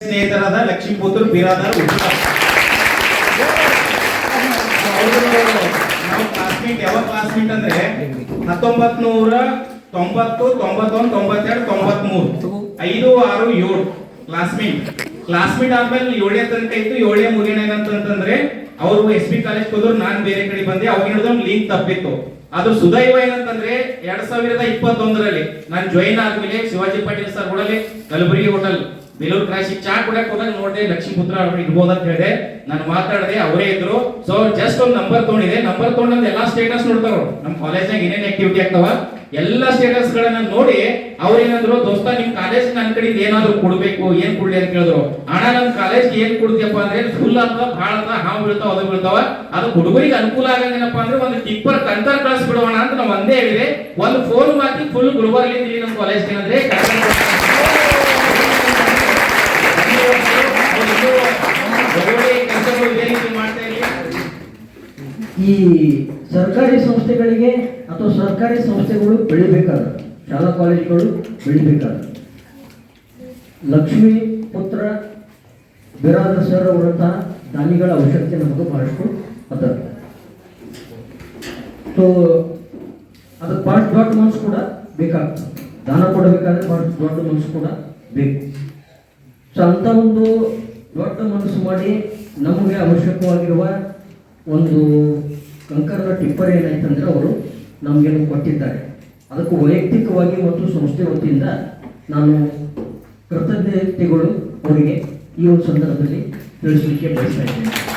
ಸ್ನೇಹಿತರಾದ ಲಕ್ಷ್ಮೀಪುತ್ರ ಬಿರಾದರ್ ನಾವು ಕ್ಲಾಸ್ಮೇಟ್ ಯಾವ ಕ್ಲಾಸ್ಮೇಟ್ ಅಂದ್ರೆ ಹತ್ತೊಂಬತ್ ನೂರ ತೊಂಬತ್ತು, ತೊಂಬತ್ತೊಂದು, ತೊಂಬತ್ತೆರಡು, ತೊಂಬತ್ಮೂರು. ಐದು, ಆರು, ಏಳು. ಕ್ಲಾಸ್ಮೇಟ್ ಕ್ಲಾಸ್ಮೇಟ್ ಆದ್ಮೇಲೆ ಏಳನೇ ತನಕ ಇತ್ತು, ಏಳನೇ ಮುಗಿನ ಏನಂತಂದ್ರೆ ಅವರು ಎಸ್ ಬಿ ಕಾಲೇಜ್ ಹೋದ್ರು, ನಾನ್ ಬೇರೆ ಕಡೆ ಬಂದೆ ಅವಾಗ ಹಿಡಿದು ಲೀಗ್ ತಪ್ಪಿತ್ತು. ಅದು ಸುದೈವ ಏನಂತಂದ್ರೆ ಎರಡ್ ಸಾವಿರದ ಇಪ್ಪತ್ತೊಂದರಲ್ಲಿ ನಾನು ಜಾಯಿನ್ ಆದ್ಮೇಲೆ Shivaji Patil sir hotel Kalaburagi hotel Belur ಕ್ರಾಶಿ ಚಾ ಕುಡಕ್ ಹೋದಾಗ ನೋಡಿದೆ ಲಕ್ಷ್ಮೀಪುತ್ರ ಅವ್ರು ಇರ್ಬೋದು ಅಂತ ಹೇಳಿದೆ. ನಾನು ಮಾತಾಡಿದೆ, ಅವರೇ ಇದ್ರು. ಸೊ ಜಸ್ಟ್ ಒಂದು ನಂಬರ್ ತೊಗೊಂಡಿದೆ. ನಂಬರ್ ತಗೊಂಡ್ ಎಲ್ಲಾ ಸ್ಟೇಟಸ್ ನೋಡ್ತಾರ ಅವ್ರು. ನಮ್ಮ ಕಾಲೇಜ್ನಾಗ ಏನೇನ್ ಆಕ್ಟಿವಿಟಿ ಆಗ್ತಾವ? ಎಲ್ಲಾ ಸ್ಟೇಟಸ್ ಗಳನ್ನ ನೋಡಿ ಅವ್ರೇನಂದ್ರು ದೋಸ್ತ, ನಿಮ್ ಕಾಲೇಜ್ ನನ್ನ ಕಡೆ ಏನಾದ್ರು ಕೊಡ್ಬೇಕು? ಏನ್ ಕೊಡ್ಲಿ? ಅಂತ ಕೇಳಿದ್ರು. ಹಣ ನಮ್ ಕಾಲೇಜ್ ಏನ್ ಕೊಡ್ತೀಯಪ್ಪ ಅಂದ್ರೆ ಫುಲ್ ಅಂತ ಭಾಳ ಅಂತ ಹಾವು ಬೀಳ್ತಾವ, ಅದು ಬೀಳ್ತಾವ. ಅದು ಹುಡುಗರಿಗೆ ಅನುಕೂಲ ಆಗಂಗೇನಪ್ಪ ಅಂದ್ರೆ ಒಂದು ಟಿಪ್ಪರ್ ಕಳ್ಸಿ ಬಿಡೋಣ ಅಂತ ನಾವು ಒಂದೇ ಹೇಳಿದೆ. ಒಂದು ಫೋನ್ ಹಾಕಿ ಫುಲ್ ಗುಲ್ಬರ್ಲಿ ಇಲ್ಲಿ ನಮ್ಮ ಕಾಲೇಜ್ ಏನಂದ್ರೆ ಈ ಸರ್ಕಾರಿ ಸಂಸ್ಥೆಗಳಿಗೆ ಅಥವಾ ಸರ್ಕಾರಿ ಸಂಸ್ಥೆಗಳು ಬೆಳಿಬೇಕಾದ ಶಾಲಾ ಕಾಲೇಜುಗಳು ಬೆಳಿಬೇಕಾದ. ಲಕ್ಷ್ಮೀ ಪುತ್ರ ಬಿರಾದ ಸರ್ ಅವರಂತಹ ದಾನಿಗಳ ಅವಶ್ಯಕತೆ ನಮಗೆ ಬಹಳಷ್ಟು ಅದ ಸೊ ಅದಕ್ಕೆ ಬಹಳಷ್ಟು ದೊಡ್ಡ ಮನಸ್ಸು ಕೂಡ ಬೇಕಾಗ್ತದೆ. ದಾನ ಕೊಡಬೇಕಾದ್ರೆ ಬಹಳಷ್ಟು ದೊಡ್ಡ ಮನಸ್ಸು ಕೂಡ ಬೇಕು. ಸೊ ಅಂಥ ಒಂದು ದೊಡ್ಡ ಮನಸ್ಸು ಮಾಡಿ ನಮಗೆ ಅವಶ್ಯಕವಾಗಿರುವ ಒಂದು ಕಂಕರದ ಟಿಪ್ಪರ್ ಏನಾಯ್ತಂದ್ರೆ ಅವರು ನಮಗೇನು ಕೊಟ್ಟಿದ್ದಾರೆ. ಅದಕ್ಕೂ ವೈಯಕ್ತಿಕವಾಗಿ ಮತ್ತು ಸಂಸ್ಥೆ ವತಿಯಿಂದ ನಾನು ಕೃತಜ್ಞತೆಗಳು ಅವರಿಗೆ ಈ ಒಂದು ಸಂದರ್ಭದಲ್ಲಿ ತಿಳಿಸಲಿಕ್ಕೆ ಬಯಸ್ತಾ ಇದ್ದೇನೆ.